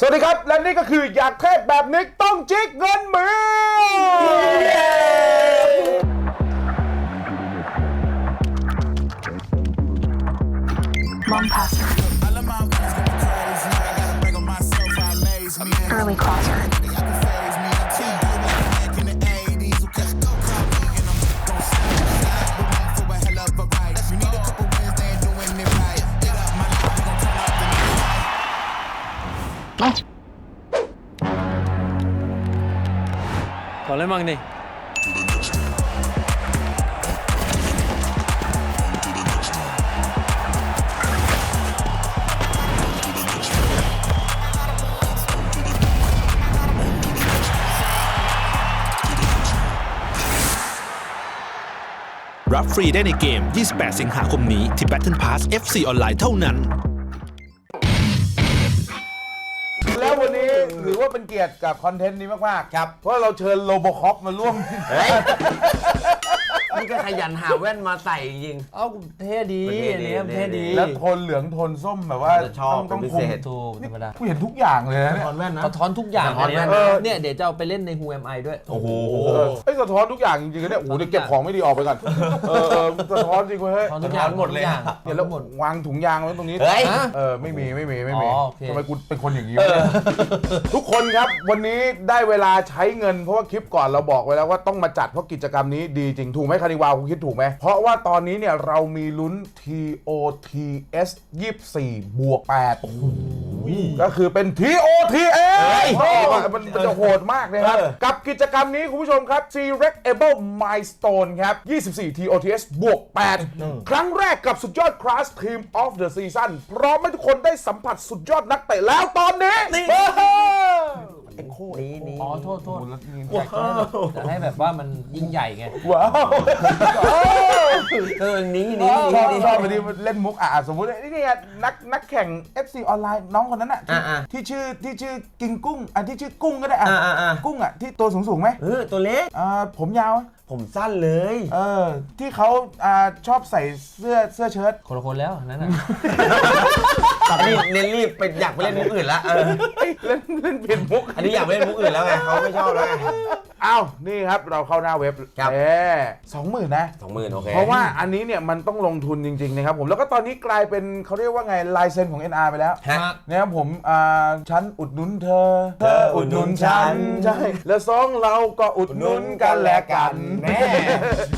สวัสดีครับ และนี่ก็คืออยากเทพแบบนิกต้องจิกเงินหมือ Long passer. Early crosser. Còn lên măng đi Rap รับฟรีได้ในเกม 28 สิงหาคมนี้ที่ Battle Pass FC ออนไลน์เท่านั้น ว่าเป็นเกียรติกับคอนเทนต์นี้มากๆครับเพราะเราเชิญโลโบคอปมาร่วม นี่ก็ขยันหาแว่นมาใส่จริง เอ้าเท่ดีมันเท่อันดีนี้มันเท่ดี แล้วโทนเหลืองโทนส้มแบบว่าจะชอบต้องต้องเป็นพิคเศงษถูกธรรมดาผู้เห็นทุกอย่างเลยนะเนี่ย ถอนแว่นนะ สะท้อนทุกอย่างสะท้อนเนี่ยแว่นเนี่ยเดี๋ยวจะเอาไปเล่นใน Who Am I ด้วย โอ้โหเออเอ้ยสะท้อนทุกอย่างจริงๆนะเนี่ยโอ้โหเดี๋ยวเก็บของไม่ดีออกไปก่อนเออเออสะท้อนจริงเว้ยเฮ้ยสะท้อนทุกอย่างสะท้อนหมดเลย ทุกอย่างเนี่ยแล้ววางถุงยางไว้ตรงนี้เฮ้ย ฮะ เออไม่มีไม่มีไม่มีอ๋อโอเค ทำไมกูเป็นคนอย่างนี้วะเนี่ยทุกคนครับวันนี้ได้เวลาใช้เงินเพราะว่าคลิปก่อนเราบอกไว้แล้วว่าต้องมาจัดเพราะกิจกรรมนี้ดีจริงถูกไหมคานิวาคุณคิดถูกไหม เพราะว่าตอนนี้เนี่ยเรามีลุ้น TOTS 24 บวก8ก็คือเป็น TOTS เฮ้ยมันมันมันจะโหดมากนะครับเออกับกิจกรรมนี้คุณผู้ชมครับ Selectable Milestone ครับ 24 TOTS บวก8ครั้งแรกกับสุดยอด Class Team of the Season พร้อมให้ทุกคนได้สัมผัสสุดยอดนักเตะแล้วตอนนี้ เฮ้ยนี่นี่อ๋อโทษโทษจะให้แบบว่ามันยิ่งใหญ่ไงว้าวเออนี้นี้ชนี้อบนี้ชอบไปที่เล่นมุกอะอะสมมตินี่ไงนักนักแข่ง FC ออนไลน์น้องคนนั้นอะที่อะอะที่ชื่อที่ชื่อกิงกุ้งอะที่ชื่อกุ้งก็ได้อะอะอะอะกุ้งอะที่ตัวสูงสูงๆไหมเออตัวเล็กอ่าผมยาวไหม ผมสั้นเลย เออ ที่เขาอ่าชอบใส่เสื้อเสื้อเชิ้ตคนละคนแล้วอันนั้นน่ะ อันนี้เน้นรีบไปอยากไปเล่นมุกอื่นละเออเอ้ยเล่นเล่นเปลี่ยนมุกอันนี้อยากไปเล่นมุกอื่นแล้วไงเขาไม่ชอบแล้วไง อ้าวนี่ครับเราเข้าหน้าเว็บครับเอ๊สองหมื่นนะ สองหมื่นโอเคเพราะว่าอันนี้เนี่ยมันต้องลงทุนจริงๆนะครับผมแล้วก็ตอนนี้กลายเป็นเขาเรียกว่าไงลายเซ็นของ NR ไปแล้วฮะ นะครับผมอ่าฉันอุดหนุนเธอเธออุดหนุนฉัน ใช่แล้วสองเราก็อุดหนุนกันและกันแม่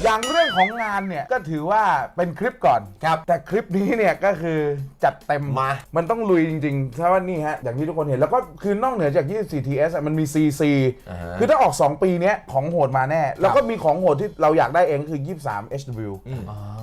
อย่างเรื่องของงานเนี่ยก็ถือว่าเป็นคลิปก่อน ครับ แต่คลิปนี้เนี่ยก็คือจัดเต็มมามันต้องลุยจริงๆถ้าว่านี่ฮะ อย่างที่ทุกคนเห็น แล้วก็คือนอกเหนือจาก 24 TS อะมันมี CC อ่าฮะ คือถ้าออก 2 ปีเนี้ยของโหดมาแน่ แล้วก็มีของโหดที่เราอยากได้เองคือ 23 HW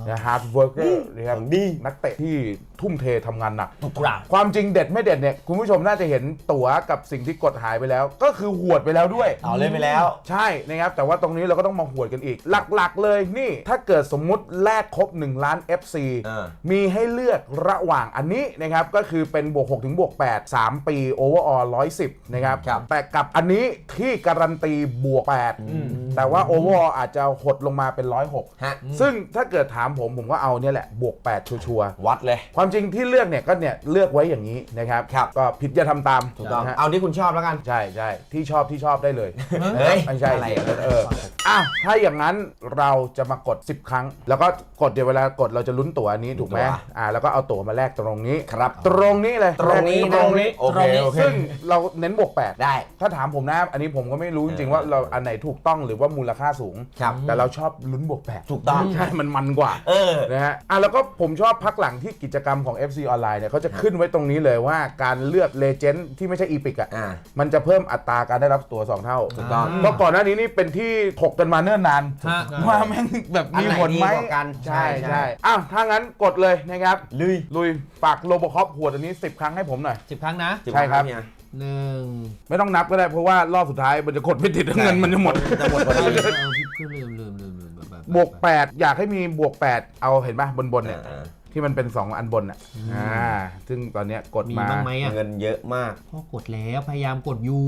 นะ Hard Worker นะครับของดีนักเตะที่ทุ่มเททำงานหนักทุกอย่างความจริงเด็ดไม่เด็ดเนี่ยคุณผู้ชมน่าจะเห็นตั๋วกับสิ่งที่กดหายไปแล้ว ก็คือหวดไปแล้วด้วยเอาเล่นไปแล้ว ใช่นะครับแต่ว่าตรงนี้เราก็ต้องมาหวดกันอีก หลักๆ เลยนี่ถ้าเกิดสมมุติแลกครบ 1 ล้าน FC เออมีให้เลือกระหว่างอันนี้นะครับก็คือเป็นบวก6ถึงบวก8 3 ปี overall 110นะครับครับแต่กับอันนี้ที่การันตีบวก8แต่ว่า overall อาจจะหดลงมาเป็น106ฮะซึ่งถ้าเกิดถามผมผมก็เอาเนี่ยแหละบวก8ชัวร์ๆวัดเลยความจริงที่เลือกเนี่ยก็เนี่ยเลือกไว้อย่างนี้นะครับครับ ก็ผิดอย่าทำตามถูกต้องนะฮะเอาที่คุณชอบแล้วกัน ใช่ใช่ที่ชอบที่ชอบได้เลยเฮ้ยไม่ใช่อะไรสิเอออ้าวถ้าอย่างนั้นเราจะมากด 10 ครั้ง แล้วก็กดเดี๋ยวเวลากดเราจะลุ้นตั๋วอันนี้ถูกไหมตั๋ว อ่าแล้วก็เอาตั๋วมาแลกตรงนี้ครับ ตรงนี้เลยตรงนี้แลกตรงนี้ โอเคโอเคซึ่งเราเน้นบวก8ได้ ถ้าถามผมนะ อันนี้ผมก็ไม่รู้จริงๆว่าเราอันไหนถูกต้องหรือว่ามูลค่าสูง ครับแต่เราชอบลุ้นบวก8ถูกต้อง ใช่ มันมันกว่าเออ นะฮะ อะแล้วก็ผมชอบพักหลังที่กิจกรรมของ FC ออนไลน์เนี่ยเขาจะขึ้นไว้ตรงนี้เลยว่าการเลือกเลเจนด์ที่ไม่ใช่อีพิกอะ อ่า มันจะเพิ่มอัตราการได้รับตัว 2 เท่าถูกต้อง เพราะก่อนหน้านี้นี่เป็นที่ถกกันมาเนิ่นนาน ฮะ ว่าแม่งแบบมีผลไหมอันไหนดีกว่ากันใช่ใช่ใช่อ้าวถ้างั้นกดเลยนะครับ ลุยลุยฝากโลโบคอปหัวดอันนี้ 10 ครั้งให้ผมหน่อย สิบครั้งนะใช่ครับ เนี่ยหนึ่งไม่ต้องนับก็ได้เพราะว่ารอบสุดท้ายมันจะกดไม่ติดแล้วเงินมันจะหมด จะหมดพอดี เอาพี่ลืมลืมลืมลืมแบบ บวก 8 อยากให้มีบวก 8 เอาเห็นป่ะบนบนๆเนี่ย อ่า ที่มันเป็น2อันบนอะอ่าซึ่งตอนเนี้ยกดมีมาบ้างไหมอะเงินเยอะมากพ่อกดแล้วพยายามกดอยู่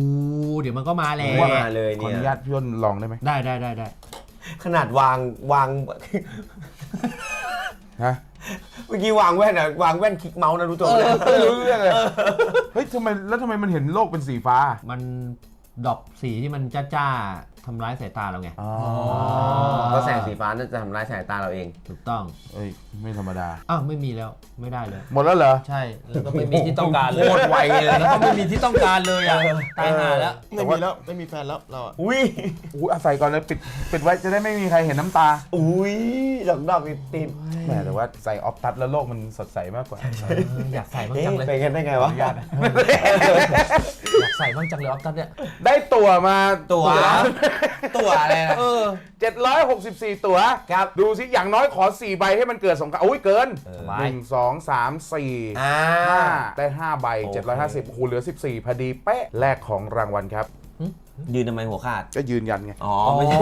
เดี๋ยวมันก็มาแล้ผมวว่ามาเลยขอเนี่อนุยญาตพี่ย่นลองได้ไหมได้ได้ได้ได้ขนาดวางวาง ฮะเมื่อกี้วางแว่นอะวางแว่นคลิกเมาส์นะรู้ตัวเลยไม่รู้เรื่องเลยเฮ้ยทำไมแล้วทำไมมันเห็นโลกเป็นสีฟ้า มัน ดรอปสีที่มันจ้าๆทำร้ายสายตาเราไงก็แสงสีฟ้าน่าจะทำร้ายสายตาเราเอง ถูกต้อง เอ้ยไม่ธรรมดา อ้าวไม่มีแล้วไม่ได้เลย หมดแล้วเหรอ ใช่แล้วก็ไม่มีที่ต้องการเลยโคตรไวเลย แล้วก็ไม่มีที่ต้องการเลยอะตายห่าแล้ว ไม่มีแล้ว ไม่มีแฟนแล้วเราอะอุ้ยอุ้ยอาศัยก่อนเลยปิดปิดไว้จะได้ไม่มีใครเห็นน้ำตาอุ้ยดอกดอกติดติดแหมแต่ว่าใส่ออฟตัดแล้วโลกมันสดใสมากกว่าเอออยากใส่บ้างเอ๊ะจังเลย เป็นกันได้ไงวะอยาก ใส่บ้างจังเลยออฟตันเนี่ย ได้ตั๋วมาตัวตัวอะไรนะ เออ 764 ตั๋วครับดูสิอย่างน้อยขอ 4 ใบให้มันเกิดสงครามอุ้ยเกินสบายหนึ่งสองสามสี่อ่าห้าได้ 5 ใบ โอเค 750คูณเหลือ 14 พอดีเป๊ะแลกของรางวัลครับ ยืนทำไมหัวขาด ก็ยืนยันไง อ๋อ ไม่ใช่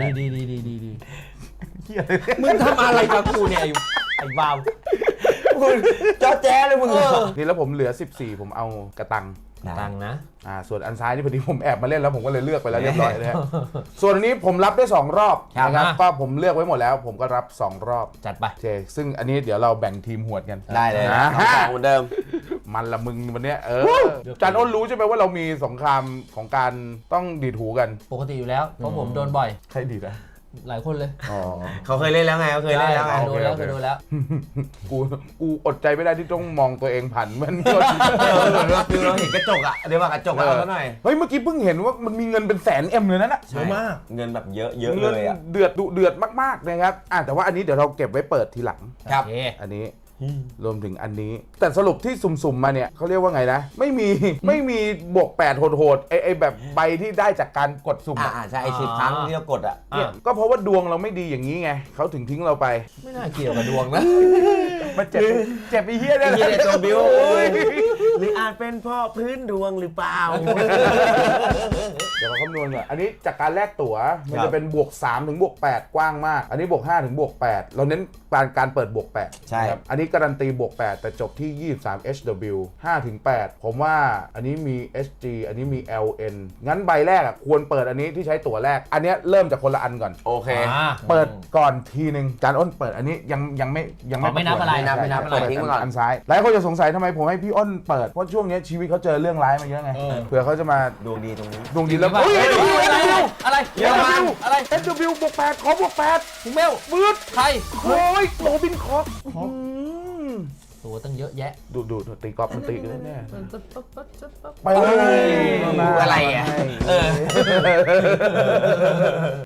ดีดีดีดีดีดีเหี้ยมึงทำอะไรกับกูเนี่ยไอ้ไอ้วาว คุณจอแจ้เลยมึงนี่แล้วผมเหลือ 14 ผมเอากระตังตังค์นะอ่าส่วนอันซ้ายนี่พอดีผมแอบมาเล่นแล้วผมก็เลยเลือกไปแล้วเรียบร้อยเลยฮะส่วนอันนี้ผมรับได้ 2 รอบครับนะครับอะก็ผมเลือกไว้หมดแล้ว ผมก็รับ 2 รอบจัดไปโอเคซึ่งอันนี้เดี๋ยวเราแบ่งทีมหวดกันได้เลยนะน้องสองเหมือนเดิม มันละมึงวันเนี้ยเออจานอ้นรู้ใช่ไหมว่าเรามีสงครามของการต้องดีดหูกัน ปกติอยู่แล้วเพราะผมโดนบ่อยใครดีดอะ หลายคนเลยอ๋อ เขาเคยเล่นแล้วไงเขาเคยเล่นแล้วไง โดนแล้วโอเคเคยโดนแล้ว กูกูอดใจไม่ได้ที่ต้องมองตัวเองผ่านมัน เออเราคือเราเห็นกระจกอะเดี๋ยวว่ากระจกเราซะหน่อยเฮ้ยเมื่อกี้เพิ่งเห็นว่ามันมีเงินเป็นแสนเอ็มเลยนะน่ะเยอะมาก เงินแบบเยอะเยอะเงิเลยอะ เดือดดุเดือดมากๆนะครับอะแต่ว่าอันนี้เดี๋ยวเราเก็บไว้เปิดทีหลัง ครับ โอเค อันนี้ รวมถึงอันนี้ แต่สรุปที่สุ่มๆมาเนี่ยเขาเรียกว่าไงนะ ไม่มีไม่มีบวก8โหดๆไอไอแบบใบที่ได้จากการกดสุ่มอ่าอะใช่ไอสิบครั้งที่เรากดอะเนี่ยก็เพราะว่าดวงเราไม่ดีอย่างนี้ไงเขาถึงทิ้งเราไปไม่น่าเกี่ยวกับดวงนะมันเจ็บเจ็บไอ้เหี้ยเนี่ยไอ้เหี้ยเนี่ยตัวบิ้วโอ้ยหรืออาจเป็นเพ่อพื้นดวงหรือเปล่า เดี๋ยวเราคำนวณก่อนอันนี้จากการแลกตั๋วมันครัจะบ เป็นบวก3ถึงบวก8กว้างมาก อันนี้บวก5ถึงบวก8เราเน้นการการเปิดบวก8ใช่นะครับอันนี้การันตีบวก 8 แต่จบที่ 23 HW 5ถึง8ผมว่าอันนี้มี SG อันนี้มี LN งั้นใบแรกอะควรเปิดอันนี้ที่ใช้ตั๋วแรก อันเนี้ยเริ่มจากคนละอันก่อน โอเค อ่า เปิดก่อนทีหนึ่งจานอ้นเปิดอันนี้ยังยังไม่ยังอ๋อไม่นับอะไรใช่ไม่นับอะไรเปิดทิ้งไว้ก่อน อันซ้ายหลายคนจะสงสัยทำไมผมให้พี่อ้นเปิดเพราะช่วงเนี้ยชีวิตเขาเจอเรื่องร้ายมาเยอะไงเออ เผื่อเขาจะมาดวงดีตรงนี้ ดวงดีแล้วเฮ้ยเฮ้ยอะไร SW อะไรเยอรมัน อะไร SW บวกแปดขอบวกแปดถึงเมลมืด ใคร โอ้ยโรบินคอก ตัวตั้งเยอะแยะ ดูดูดูตีกอล์ฟมันตีกันแน่ๆไปโอ้เลยยอะไรอะเออ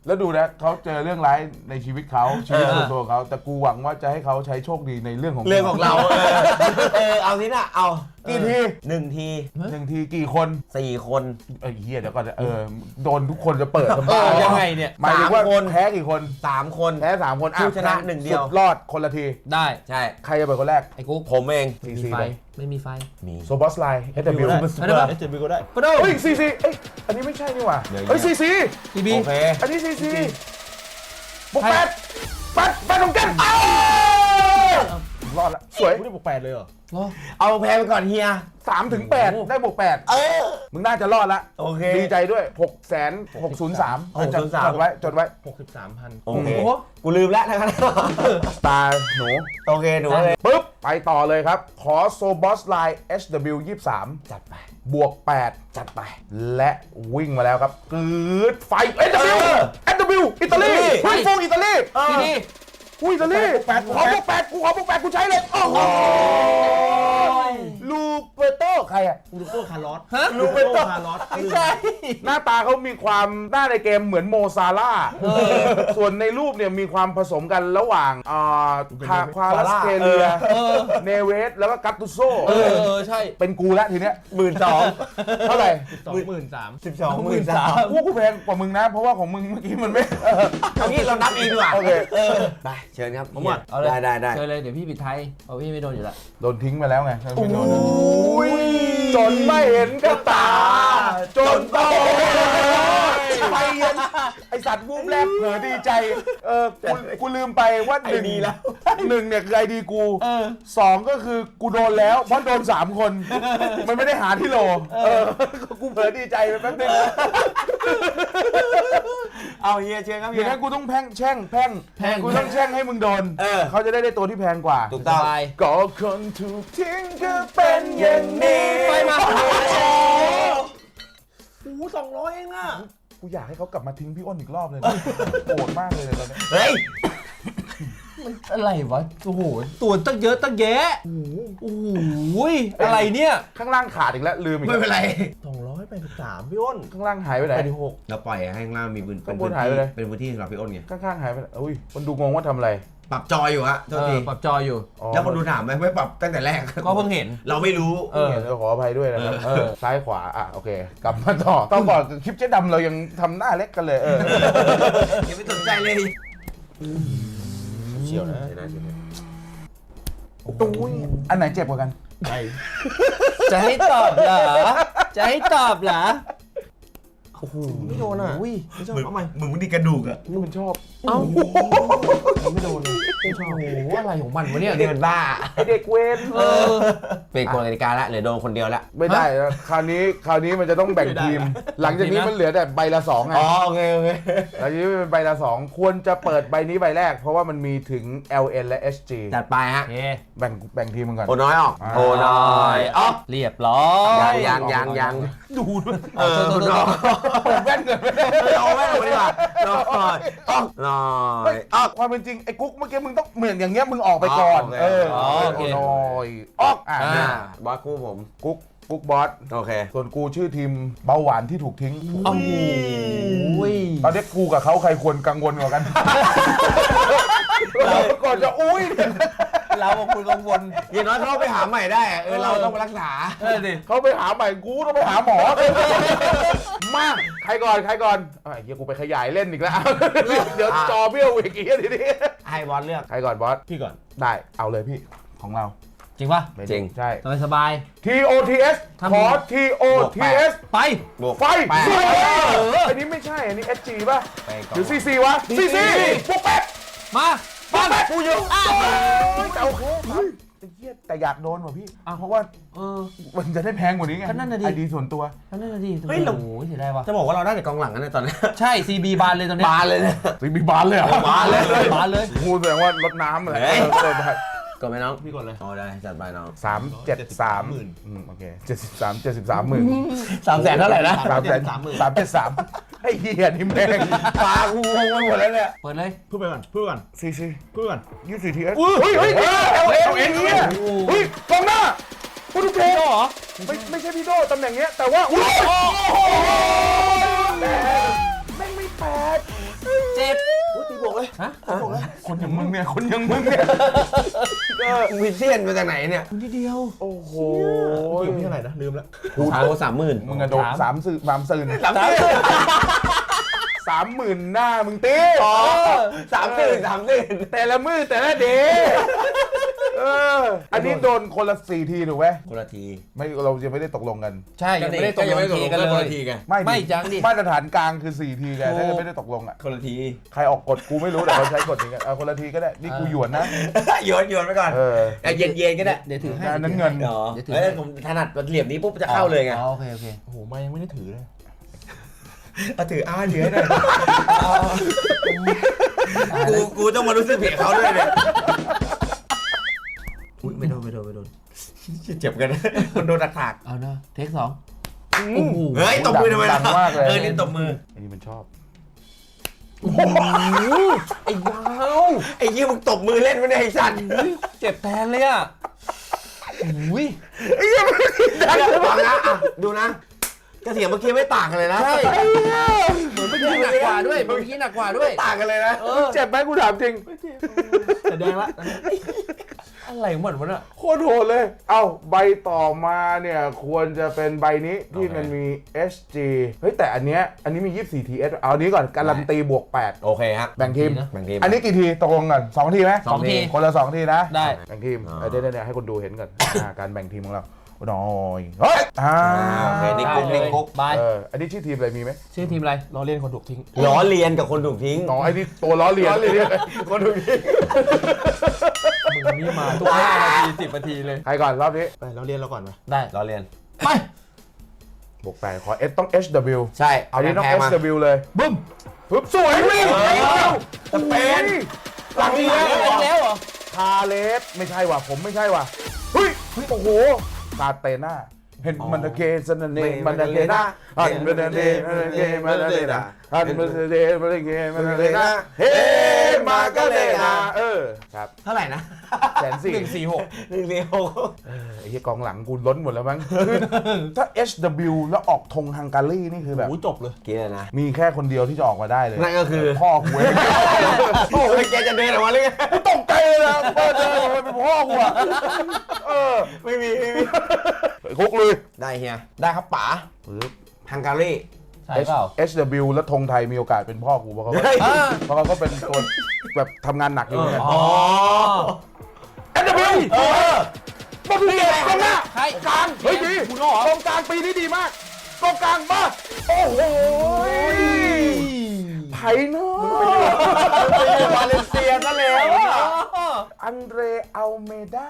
แล้วดูนะเขาเจอเรื่องร้ายในชีวิตเขาชีวิตเออส่วนตัวของเขาแต่กูหวังว่าจะให้เขาใช้โชคดีในเรื่องของเรื่องของเรา เออ เออ เอาทีน่ะ เอากี่ทีหนึ่งทีหนึ่งทีกี่คนสี่คนเอ้ยเฮียเดี๋ยวก่อนนะเออโดนทุกคนจะเปิดทำเอบ้าอยังไงเนี่ยหมายถึงว่าสามคนแพ้กี่คนสามคนแพ้สามคนอ่ผู้ชนะหนึ่งเดียวสุรอดคนละทีได้ใช่ใครจะเปิดคนแรกไอ้กุ๊กผมเองซีมีซีไฟไปไม่มีไฟมีโซบอสไลน์ SW ก็ได้ไม่ได้ปะเอสเจบีก็ได้ปะโดเฮ้ยซีซีเอ้ยอันนี้ไม่ใช่นี่หว่าเดี๋ยวเฮ้ยซีซีทีบีโอเคอันนี้ซีซีบวกใครแปดแปดแปดของกันอ้าว รอดละสวยไม่ได้บวกแปดเลยเหรอเหรอเอาแพ้ไปก่อนเฮีย สามถึงแปดโอ้ได้บวกแปดเออ มึงน่าจะรอดละโอเคดีใจด้วยหกแสนหกศูนย์สาม603จดไว้จดไว้63,000โอเค โอ้โห กูลืมแล้วนะครับ ตาหนูโอเคหนูเลยปุ๊บ ไปต่อเลยครับ ขอโซบอสไลน์ HW 23จัดไป บวก 8 จัดไป และวิ่งมาแล้วครับกึดไฟ HW HW อิตาลีเฮ้ยไฟฟงอิตาลี ทีบี อุ้ยอิตาลีขอบวกแปดกูขอบวกแปดกูใช้เลย โอ้โหลูเปโตใครอะลูโก้คาร์ลอสฮะลูโก้คาร์ลอสไม่ใช่ หน้าตาเขามีความหน้าในเกมเหมือนโมซาร่าห์ส่วนในรูปเนี่ยมีความผสมกันระหว่างอ่าคาควาลัสเทเลียเออเนเวสแล้วก็กัตตุโซเออเออใช่ เป็นกูแล้วทีเนี้ยหมื่นสองเท่าไหร่สองหมื่นสามสิบสองหมื่นสามกูกูแพงกว่ามึงนะ เพราะว่าของมึงเมื่อกี้มันไม่เอางี้เรานับเองดีกว่าโอเคไปเชิญครับผมหมดเอาเลยได้ได้ได้เชิญเลยเดี๋ยวพี่ปิดไทยเอาพี่ไม่โดนอยู่ละโดนทิ้งไปแล้วไงไม่โดนจนไม่เห็นกับตา จนโต ไปเย็นไอสัตว์วูบแรกเผลอดีใจ เออกูกูลืมไปว่าหนึ่งหนึ่งเนี่ยคือไอดีกูสองก็คือกูโดนแล้วเพราะโดนสามคน มันไม่ได้หาที่โหลเออกูเผลอดีใจไปแป๊บนึงเอาเฮียเชิญครับอเฮีย่างยนั้นกูต้องแพ่งแช่งแพ่งแพ่งกูต้องแช่งให้มึงโดนเออ เขาจะได้ได้ตัวที่แพงกว่า ถูกต้องสบายก็คนถูกทิ้งก็เป็นอย่างนี้ไปมา โอ้สองร้อยเองอะ กูอยากให้เขากลับมาทิ้งพี่อ้นอีกรอบเลยนะโกรธมากเลยตอนนี้เฮ้ยอะไรวะ โอ้โห ตัวตั้งเยอะตั้งแยะ โอ้โหอะไรเนี่ย ข้างล่างขาดอีกแล้วลืมอีกไม่แล้วเป็นไร สองร้อยแปดสิบสามพี่อ้นข้างล่างหายไปไหน แปดสิบหกเราปล่อยให้ข้างล่างมีพื้นข้างบนหายไปเลย เป็นพื้นที่สำหรับพี่อ้นไง ข้างๆหายไปไหนอุ้ยคนดูงงว่าทำอะไร ปรับจอยอยู่ฮะโทษเอทีอปรับจออยู่ อ๋อแล้วคนดูถามไหมไม่ปรับตั้งแต่แรกก็เพิ่งเห็น เราไม่รู้ เออเออขออภัยด้วยนะครับเออ ซ้ายขวาอะโอเค กลับมาต่อต้องบอกคลิปเจ๊ดำเรายังทำหน้าเล็กกันเลยเอออย่าไปสนใจเลยเฉียวนะตุ้ยอันไหนเจ็บกว่ากันไปจะให้ตอบเหรอ จะให้ตอบเหรอไม่โดนอะ อุ้ยไม่ชอบเอาใหม่มึงไม่ได้กระดูกอะมึงชอบ เอ้าไม่โดนเลยไม่ชอบโอ้โหอะไรของมันวะเนี่ยเดินบ้าไอเด็กเวนเออเป็นกฎกติกาละเหลือโดนคนเดียวละไม่ได้นะคราวนี้คราวนี้มันจะต้องแบ่งทีม หลังจากนี้มันเหลือแต่ใบละสองไงอ๋อโอเคโอเคหลังจากนี้เป็นใบละสองควรจะเปิดใบนี้ใบแรก เพราะว่ามันมีถึง LN และ SG จัดไปฮะโอเคแบ่งแบ่งทีมมันก่อนโอน้อยออกอ่าโอน้อยออกเรียบร้อยยังยังยังยังดูด้วยเออโอน้อยเปิดแว่นเกินไปเอาแม่งออกมาดีกว่าน้อยออกน้อยออกความเป็นจริงไอ้กุ๊กเมื่อกี้มึงต้องเหมือนอย่างเงี้ยมึงออกไปก่อนอ๋อเออโอเคโอ้ยออกอะอ่าบอสคู่ผมกุ๊กกุ๊กบอสโอเค ส่วนกูชื่อทีมเบาหวานที่ถูกทิ้งโอ้โหตอนนี้กูกับเขาใครควรกังวลกว่ากันเราก่อนจะอุ้ย เรากับคุณกังวล อย่างน้อยเขาไปหาใหม่ได้อะเออเราต้องไปรักษา เออดิเขาไปหาใหม่กูต้องไปหาหมอ มาใครก่อน ใครก่อนอะเฮียกูไปขยายเล่นอีกแล้ว เดี๋ยวจอเบี้ยวอีกทีทีนี้ให้บอสเลือกใครก่อนบอส พี่ก่อน ได้ เอาเลยพี่ ของเราจริงป่ะไม่จริง ใช่ สบายสบาย TOTS ทำ ขอ TOTS ไป บวกไฟแปดเอออันนี้ไม่ใช่ อันนี้ SG ป่ะ ไปก่อนหรือ CC วะ CC ปุ๊กแป๊กมา ปุ๊กแป๊กกูอยู่แต่โอเคครับแต่เหี้ยแต่อยากโดนว่ะพี่ เพราะว่าเออ มันจะได้แพงกว่านี้ไงก็นั่นน่ะดิ ไอดีส่วนตัว นั่นน่ะดิเฮ้ยเรา โอ้โหเสียดายว่ะจะบอกว่าเราได้แต่กองหลังกันในตอนนี้ ใช่ CB บานเลยตอนเนี้ยบานเลยนะซีบีบานเลยเหรอบานเลย บานเลยพูดแสดงว่ารดน้ำเลยเฮ้ย เออได้ กดไหมน้องพี่ก่อนเลย อ๋อได้จัดไปน้องสามเจ็ดสามหมื่นอืมโอเคเจ็ดสิบสามเจ็ดสิบสามหมื่นสามแสนเท่าไหร่นะสามแสนสามหมื่นสามเจ็ดสามไอ้เหี้ยนี่แม่งปากูงงไปหมดแล้วเนี่ยเปิดเลยพูดไปก่อนพูดไปก่อนซีซีพูดไปก่อนยี่สิบทีเอสเฮ้ยเฮ้ยเอลเอลเอ็นเนี่ยเฮ้ยกองหน้าพูดถูกเหรอไม่ไม่ใช่พี่โดตำแหน่งเนี้ยแต่ว่าอุ้ยโอ้โหแม่งไม่แปดเจ็บตีบ วกเลยฮะคนอย่างมึงเนี่ยคนอย่างมึงเนี่ยวิเชียนมาจากไหนเนี่ยนิดเดียว โอ้โหอยู่ที่เท่าไหร่นะลืมแล้วเอาสามหมื่นมึงอะโดนสามสื่อสามสื่อสามหมื่น สามหมื่นหน้ามึงตีสามหมื่นสามหมื่นแต่ละมือแต่ละเดย์เออ อันนี้โดนคนละสี่ทีถูกไหมคนละที ไม่เรายังไม่ได้ตกลงกัน ใช่ยังไม่ได้ตกลงทีกันเลยไม่ไม่ดิจังดิมาตรฐานกลางคือ4ทีไงถูกถ้าจะไม่ได้ตกลงอะคนละที ใครออกกฎกูไม่รู้แต่เขาใช้กฎนี้กันเอาคนละทีก็ได้นี่กูหยวนนะโยนโยนไปก่อนเออเย็นเย็นๆก็ได้เดี๋ยวถือให้อันนั้นเงินเดี๋ยวเดี๋ยวถือเอ้ยให้ผมถนัดเหลี่ยมนี้ปุ๊บจะเข้าเลยไงอ๋อโอเคโอเคโอ้โหมายังไม่ได้ถือเลย เอาถืออ้าเหลือหน่อยกูกูต้องมารู้สึกผิดเขาด้วยเนี่ยอุ๊ยไม่โดนไม่โดนไม่โดนเจ็บกันมันโดนถากเอาเนะเทคสองเฮ้ยตบมือทำไมล่ะงมากเลย เออนี่ตบมืออันนี้มันชอบไอ้ว้าวไอ้ยี่มึงตบมือเล่นไม่ได้ไอ้สัตว์เจ็บแทนเลยอะอุ้ยฟังนะอะดูนะ กระเสียงเมื่อกี้ไม่ต่างกันเลยนะ ใช่เหมือนเมื่อกี้หนักกว่าด้วยเมื่อกี้หนักกว่าด้วย ต่างกันเลยนะ เออ เจ็บไหมกูถามจริง แต่แดงละ อะไรของมันวะเนี่ย โคตรโหดเลย เอ้าใบต่อมาเนี่ยควรจะเป็นใบนี้ที่มันมี SG เฮ้ยแต่อันเนี้ยอันนี้มี 24 TS เอาอันนี้ก่อนการันตีบวก 8 โอเคครับ แบ่งทีม แบ่งทีมอันนี้กี่ทีตกลงกันสองทีไหมสองทีคนละสองทีนะได้ แบ่งทีมอ่าเออเดี๋ยวเดี๋ยวให้คนดูเห็นก่อนอ่าการแบ่งทีมของเรา โอ้น้อยเฮ้ยอ่าโอเคนี่กุ๊กนี่กุ๊กบายเอออันนี้ชื่อทีมอะไรมีไหมชื่อทีมอะไรเราเล่นคนถูกทิ้งล้อเลียนกับคนถูกทิ้งน้อยไอ้นี่ตัวล้อเลียนเลยเนี่ยคนดูนี่มึงนี่มาทุกห้านาทีสิบนาทีเลยใครก่อนรอบนี้ไปเราเรียนเราก่อนไหมได้ล้อเลียนไปบวกแปดขอ S ต้อง HW ใช่อันนี้ต้องแพงมา SW เลยบึ้มปึ๊บสวยวิ่งสเปนหลังนี้แล้วอีกแล้วเหรอคาเลสไม่ใช่ว่ะผมไม่ใช่ว่ะเฮ้ยโอ้โหคาเตน่าเห็นมันเกสนันเนมันเกน่าอันมันเดมันเกมันเดน่า อันมันเดมันเกมันเดน่าเฮ้มาก็เลยนะเออครับเท่าไหร่นะแสนสี่หนึ่งสี่หกหนึ่งเดียวไอ้ที่กองหลังกูล้นหมดแล้วมั้งคือถ้า HW แล้วออกธงฮังการีนี่คือแบบโอ้ยจบเลยกินเลยนะมีแค่คนเดียวที่จะออกมาได้เลยนั่นก็คือพ่อกูเองโอ้ยแกจะเดินออกมาเลยไงกูตกใจเลยนะเปิดเลยทำไมเป็นพ่อกูอะเออไม่มีไม่มีคุกเลยได้เฮียได้ครับป๋าฮังการี ใช่เปล่า HW แล้วธงไทยมีโอกาสเป็นพ่อกูเพราะเขาก็เฮ้ยเพราะเขาก็เป็นตัวแบบทำงานหนักอยู่เนี่ย อ๋อ HW เออมาดูเกมกองหน้าใช่กลางเฮ้ยดีคุณเหรอ กองกลางปีนี้ดีมากกองกลางมาโอ้โหไผ่เนาะ วาเลนเซียซะแล้วอะ อันเดรอัลเมดา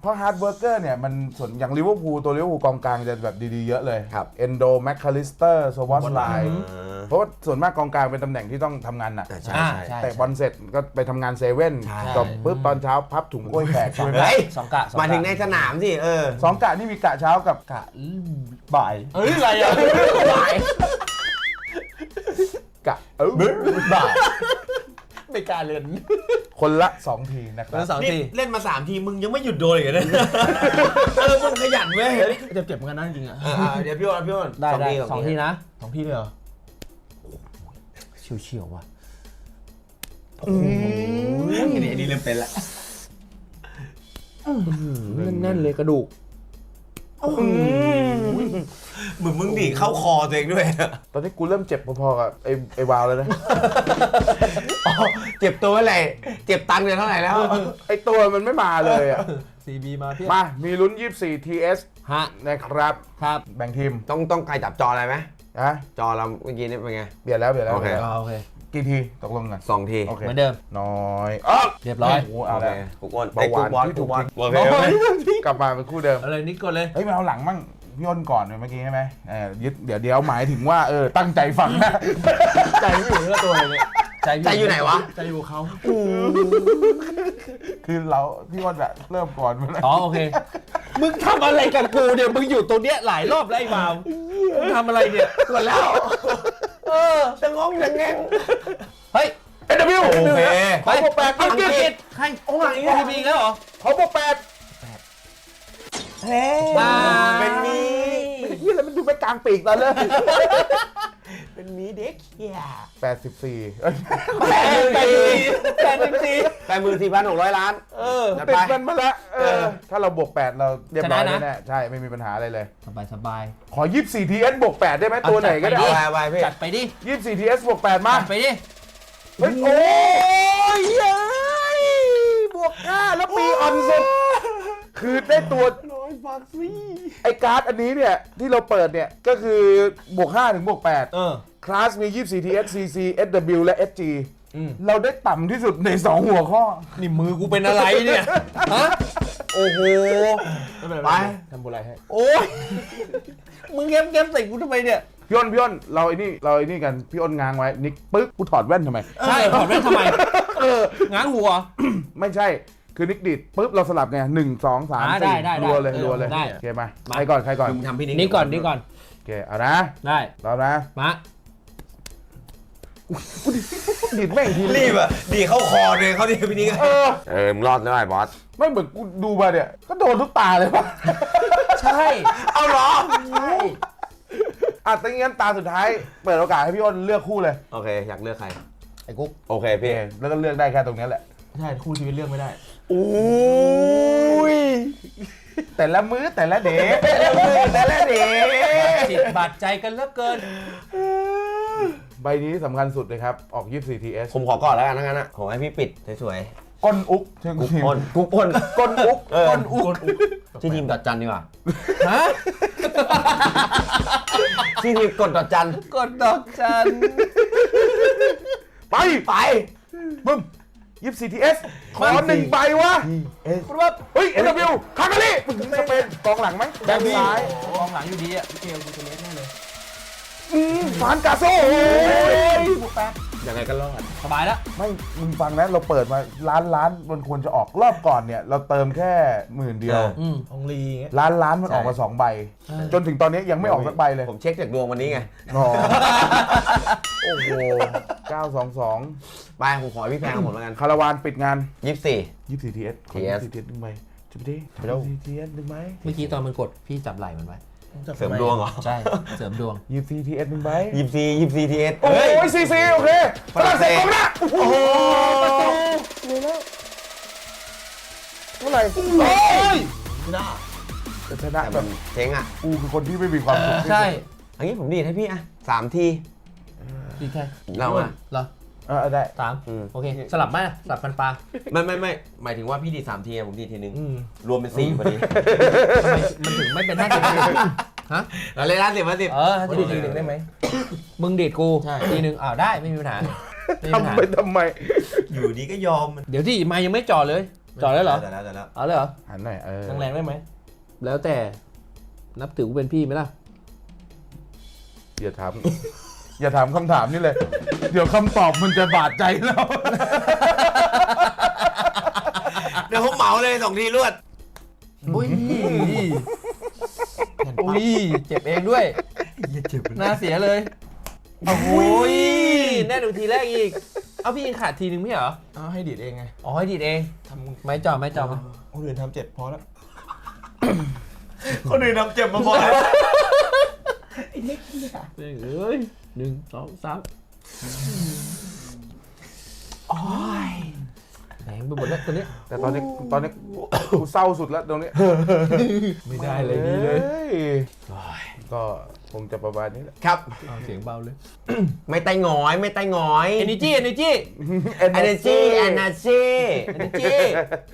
เพราะฮาร์ดเวิร์กเกอร์เนี่ย มันส่วนอย่างลิเวอร์พูลตัวลิเวอร์พูลกองกลางจะแบบดีๆ เยอะเลยครับเอนโดแมคคาลิสเตอร์โซวอสไลน์เพราะว่าส่วนมากกองกลางเป็นตำแหน่งที่ต้องทำงานหนักใช่อ่าใช่ ใช่ แต่บอลเสร็จก็ไปทำงานเซเว่นใช่ จบปุ๊บตอนเช้าพับถุงกล้วยแขกใช่ไหมเฮ้ยสองกะสองกะ มาถึงในสนามสิเออ สองกะนี่มีกะเช้ากับกะบ่ายเฮ้ยอะไรอะบ่ายกะเออบ่าย ไม่กล้าเล่นคนละ 2 ทีนะครัแล้บวสองนี่ทีเล่นมาสามทีมึงยังไม่หยุดโดนอีกเหรอเนี่ยเออมึงขยันเว้ยจะเจ็บเหมือนกันนะจริงๆอะเอออะเดี๋ยวพี่โอนพี่โอนได้ได้สองทีนะสองที่เลยเหรอเฉียวเฉียวๆว่ะอันนี้อันนี้เริ่มเป็นละแน่นๆเลยกระดูก เหมือนมึงดีดเข้าคอตัวเองด้วยตอนนี้กูเริ่มเจ็บพอๆกับไอ้ไอ้วาวแล้วนะ อ๋อเจ็บตัวอะไรเจ็บตังค์เนี่ยเท่าไหร่แล้ว ไอ้ตัวมันไม่มาเลยอะ ซีบีมาเพียบมา มีลุ้น 24 TS ฮะนะครับ ครับ แบ่งทีม ต้องต้องใครจับจออะไรไหม นะจอเราเมื่อกี้นี่เป็นไง เปลี่ยนแล้วเปลี่ยนแล้วโอเคปลี่ยนแล้วอ่าโอเค กี่ทีตกลงกัน สองทีโอเค เหมือนเดิม น้อยอ๋อเรียบร้อย โอ้โหเอาโอเคแล้ว กูอ้วนเบาหวานไอ้กูบอลที่ถูกูกบอลทิ้งโอเคโอเคกลับมาเป็นคู่เดิมอะไรนิดก่อนเลย เฮ้ยมาเอาหลังมั่งพี่อ้นก่อนเมื่อกี้ใช่ไหมเออยึดเดี๋ยวเดี๋ยวหมายถึงว่าเออตั้งใจฟังนะ ใจไม่อยู่แล้วตัวเลยเนี่ยใจพี่ใจอยู่ไหนวะ ใจอยู่กับเขาคือเราพี่อ้นอะเริ่มก่อนมาแล้วอ๋อโอเค มึงทำอะไรกับกูเนี่ยมึงอยู่ตรงเนี้ยหลายรอบแล้วไอ้บาว มึงทำอะไรเนี่ย หมดแล้ว เออจะงงจะแงงเฮ้ย เอ็นวิวโอเคไปเขาบอกแปดอัอังงกกฤฤษษใครโอ้ยมีมีอีกแล้วเหรอเขาบอกแปดอ่าเป็นมียี่อะไรมันดูไปกลางปีกตอนเลย เป็นมีเด็กเฮียแปดสิบสี่เอ้ยแปดหนึ่งสี่แปดหนึ่งสี่แปดหมื่นสี่พันหกร้อยล้าน เออจัดติไปดมันมาแล้วเออ ถ้าเราบวกแปดเราเรียบร้อยชนะนะ แน่ๆใช่ ไม่มีปัญหาอะไรเลย สบายสบาย ขอ 24 TS บวก 8 ได้ไหมตัวไหนก็ได้ เอาไปเอาไปพี่ จัดไปดิ 24 TS บวก 8 มา จัดไปดิ เฮ้ย โอ้ยเย้ยบวก 5 แล้วปีออนสุดคือได้ตัว ร้อยฟักซี่ ไอ้การ์ดอันนี้เนี่ย ที่เราเปิดเนี่ย ก็คือบวก5ถึงบวกเออ 8คลาสมี 24 TS CC SW และ SG อืมเราได้ต่ำที่สุดใน 2 หัวข้อ นี่มือกูเป็นอะไรเนี่ย ฮะ โอ้โหไม่เป็นไรไปทำบุญอะไรให้โอ้ย มึงเง้มเง้มใส่กูทำไมเนี่ย พี่อ้นพี่อ้นเราไอ้นี่เราไอ้นี่กัน พี่อ้นง้างไว้ นิกปึ๊กกูถอดแว่นทำไม ใช่ถอดแว่นทำไม เออ ง้างหัว ไม่ใช่ คือนิกดิดปุ๊บเราสลับไงหนึ่งสองสามอ่าสี่ได้ได้รัวเลยได้รัวเลยได้ โอเคมา ใครก่อนใครก่อนมึงทำพี่นิกนี่ก่อนนี่ก่อนโอเคเอานะได้รอนะมาดิดแม่งทีรีบอะดีเข้าคอเลยเขาดิพี่นิกเออเออมึงรอดได้บอสไม่เหมือนกูดูมาเนี่ยก็โดนทุกตาเลยป่ะใช่เอาเหรออะตั้งงั้นตาสุดท้ายเปิดโอกาสให้พี่อ้นเลือกคู่เลยโอเคอยากเลือกใครไอ้กุ๊กโอเคโอเคพี่แล้วก็เลือกได้แค่ตรงนี้แหละ ใช่คู่ชีวิตเลือกไม่ได้ อุ้ย แต่ละมื้อแต่ละเด๋แต่ละมื้อแต่ละเด๋จิตบาดใจกันเหลือเกิน ใบนี้สำคัญสุดเลยครับ ออก 24 TS ผมขอก่อนแล้วกันทั้งนั้นอะขอให้พี่ปิดสวยก้นอุกเชิงๆกุ๊กทีมอ้นกุ๊กอ้นก้นอุกเออก้นอุกชื่อทีมดอดจันดีกว่าฮะชื่อทีมกดดอดจันกดดอกจัน ไปไป บึ้ม 24 TS ขอหนึ่งใบวะครับเฮ้ย NW คาร์กาลีสเปนกองหลังไหมแบ็คซ้ายกองหลังอยู่ดีอะเกลกูจะเล็กแน่เลยอืมฟานกาโซ่โอ้ยบวกแปด ยังไงก็รอด สบายแล้วไม่มึงฟังนะเราเปิดมาล้านล้านมันควรจะออกรอบก่อนเนี่ย เราเติมแค่หมื่นเดียวเอออืม องลีอย่างเงี้ยล้านล้านมันใช่ออกมาสองใบจนถึงตอนนี้ยังไม่ออกสักใบเลยผมเช็คจากดวงวันนี้ไง อ๋อโอ้โห922ไปผมขอพี่แพงของผมแล้วกันคาราวานปิดงาน ยี่สิบสี่ 24 TS ขอ TS 24 TS หนึ่งใบจุดดิไปแล้ว24 TS หนึ่งใบเมื่อกี้ตอนมันกดพี่จับไหล่มันไว้ เสริมดวงเหรอ ใช่ เสริมดวง24 TS หนึ่งใบยี่สิบสี่ยี่สิบสี่ทีเอสโอ้ยซีซีโอเคฝรั่งเศสกองหน้าโอ้โหประตูเลยแล้วเมื่อไหร่โอ้ยจะชนะแต่แบมับนเจ๊งอะกูคือคนที่ไม่มีความสุขที่สุดใช่อันนี้ผมดีดให้พี่อะสามทีดีแค่เราอะเหรอ เออได้ สามอืม โอเค สลับไหมสลับกันปลาไม่ไม่ไม่หมายถึงว่าพี่ดีดสามทีอะผมดีดทีนึง อืมรวมเป็นสี่พอดีทำไมมันถึงไม่เป็นห้าสิบฮะ เราเลยห้าสิบห้าสิบ เออห้าวันสิบนี้ทีหนึ่งได้ไหมมึงเดทกูใช่ ทีหนึ่งอ้าวได้ไม่มีปัญหาไม่มีปัญหาทำไปทำไมอยู่ดีก็ยอมเดี๋ยวที่มายังไม่จอดเลยจอดแล้วเหรอแต่แล้วแต่แล้วเอาเลยเหรอหันหน่อยเออแรงๆได้ไหมแล้วแต่นับถือกูเป็นพี่ไหมล่ะอย่าถาม อย่าถามคำถามนี่เลย เดี๋ยวคำตอบมันจะบาดใจเราเดี๋ยวผมเหมาเลยสองทีรวด อุ้ยอุ้ยเจ็บเองด้วยหน้าเสียเลยโอ้ยแน่ดูทีแรกอีก เอาพี่ยังขาดทีนึงไม่เหรอ เอาให้ดีดเองไงอ๋อให้ดีดเองทำไม่จอดไม่จอดมาคนอื่นทำเจ็บพอแล้ว คนอื่นทำเจ็บมาพอแล้ว เอ้ยหนึ่งสองสามโอ้ยแหงไปหมดแล้วตัวเนี้ยแต่ตอนนี้ตอนนี้กูเศร้าสุดแล้วตรงนี้ไม่ได้เลยดีเลยฮ้ก็คงจะประมาณนี้แหละ ครับ เอาเสียงเบาเลย ไม่ไต้หงอยไม่ไต้หงอย energy energy energy energy energy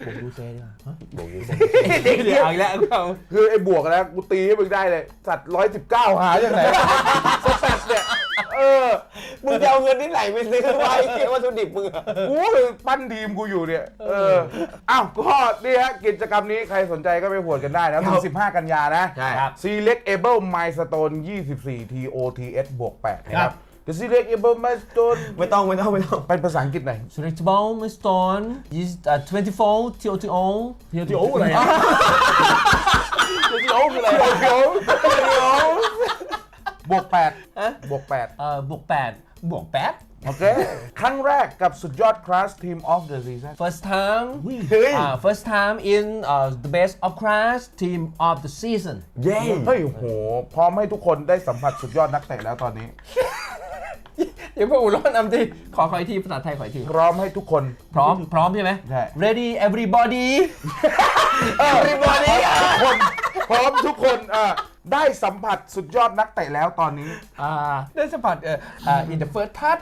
ผมดูเซ่ดีกว่าฮะเดี๋ยวเอาอีกแล้วเอาคือไอ้บวกนะกูตีให้มึงได้เลย สัตว์ร้อยสิบเก้าหาอย่างไหนสแตทเนี่ย เออ มึงจะเอาเงินที่ไหนไปซื้อไว้เกี่ยววัตถุดิบมึงอะกูปั้นทีมกูอยู่เนี่ย เออ อ้าวก็นี่ฮะกิจกรรมนี้ใครสนใจก็ไปโหวตกันได้นะถึง15 กันยานะ ใช่ครับ Selectable Milestone 24 TOTS บวก8นะครับ The Selectable Milestone ไม่ต้องไม่ต้องไม่ต้องเป็นภาษาอังกฤษหน่อย selectable milestone is uh, 24 TOTO TOTO อะไรอะ TOTO คืออะไร TOTO บวก8บวกเอ่อบวก8 บวก8 8โอเค ครั้งแรกกับสุดยอดคลาส Team of the Season first time เฮ้ย uh, first time in uh, the best of class team of the season เย้ เฮ้ยโห พร้อมให้ทุกคนได้สัมผัสสุดยอดนักเตะแล้วตอนนี้ อย่าเพิ่งอุร้อนนำทีขอขออีกทีภาษาไทยขออีกที พร้อมให้ทุกคน พร้อม พร้อมใช่ไหม ใช่ ready everybody ทุกคนพร้อมทุกคนอะได้สัมผัสสุดยอดนักเตะแล้วตอนนี้ อ่าได้สัมผัสเอ่ออ่า in the first touch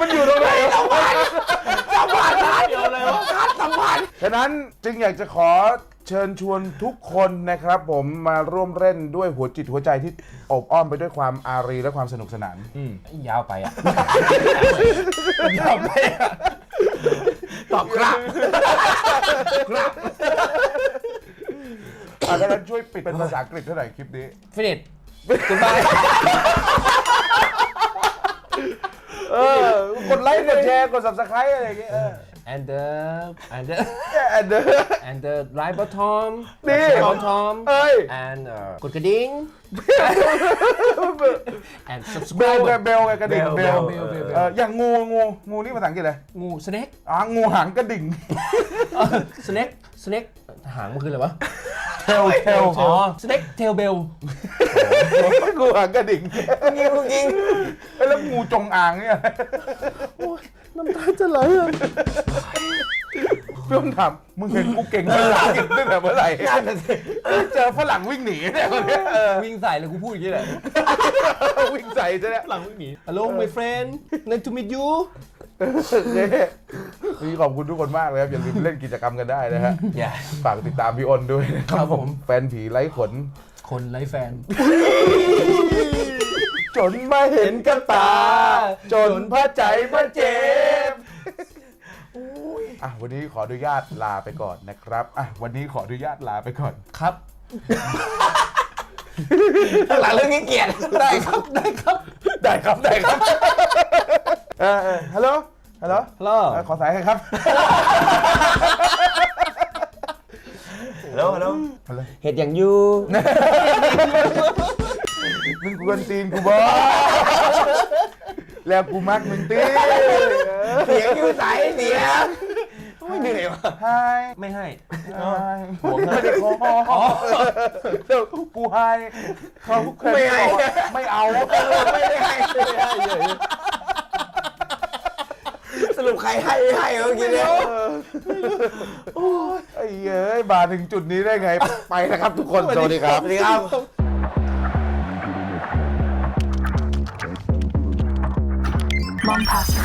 มันอยู่ตรงไหนสัมผัสเดียวเลยวะฉะนั้นจึงอยากจะขอ เชิญชวนทุกคนนะครับ ผมมาร่วมเล่นด้วยหัวจิตหัวใจที่อบอ้อมไปด้วยความอารีและความสนุกสนาน ยาวไปอะ ยาวไปอะตอบครับอะดังนั้นช่วยปิดเป็นภาษาอังกฤษเท่าไหร่คลิปนี้ finish goodbye เออกดไลค์กดแชร์กด subscribe อะไรอย่างเงี้ยเออ and the and the แอนเดอร์ and the right bottom นี่ right bottom เอ้ย and เอ่อกดกระดิ่ง and เบล subscribe ไงเบลไงกระดิ่งเบลเบลเบลเบลเอออย่างงูงูงูนี่ภาษาอังกฤษอะไรงู snake อะงูหางกระดิ่ง snake snake หางมันคืออะไรวะ เทลเทลอ๋อ snake tail bell งูหางกระดิ่งยิงยิงเอ้ยแล้วงูจงอางเนี่ย น้ำตาจะไหลอะเพื่อนถามมึงเห็นกูเก่งภาษาอังกฤษตั้งแต่เมื่อไหร่นั่นเจอฝรั่งวิ่งหนีเนี่ยคนเนี้ยเออวิ่งใส่เลยกูพูดอย่างนี้แหละวิ่งใส่ซะเนี่ยหลังวิ่งหนี Hello my friend nice to meet you เนี่ยวันนี้ขอบคุณทุกคนมากเลยครับ อย่าลืมเล่นกิจกรรมกันได้นะฮะ อย่าฝากติดตามพี่อ้นด้วยนะครับผม แฟนผีไร้ขน คนไร้แฟน จนมาเห็นกับตา จนพระใจพระเจ็บอะวันนี้ขออนุญาตลาไปก่อนนะครับอะวันนี้ขออนุญาตลาไปก่อนครับ หลังเรื่องนี้เกียรติได้ครับได้ครับได้ครับได้ครับเออเออฮัลโหลฮัลโหลฮัลโหล เออขอสายใครครับแล้วแล้ว เห็ดอย่างยู มึงกวนตีนกูบอแล้วกูมักมึงตีเสียงอยู่ใสเสียงไม่เหนื่อยวะไฮไม่ให้ไม่ได้ขอเดี๋ยวกูไฮเขาเคยบอกว่าไม่เอาไม่ได้ให้สรุปใครให้ให้เมื่อกี้เนี่ยไอ้เอ้ยมาถึงจุดนี้ได้ไง ไปนะครับทุกคน สวัสดีครับ สวัสดีครับ Long passer.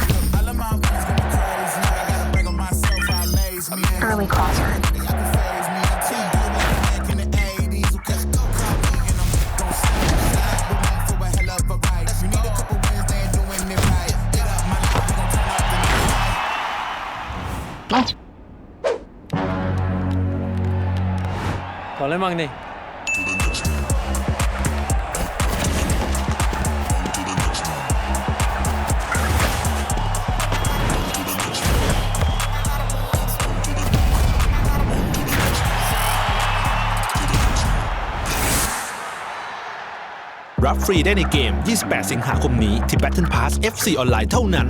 Early crosser. Lunch. ข รับฟรีได้ในเกม 28 สิงหาคมนี้ที่ Battle Pass FC ออนไลน์เท่านั้น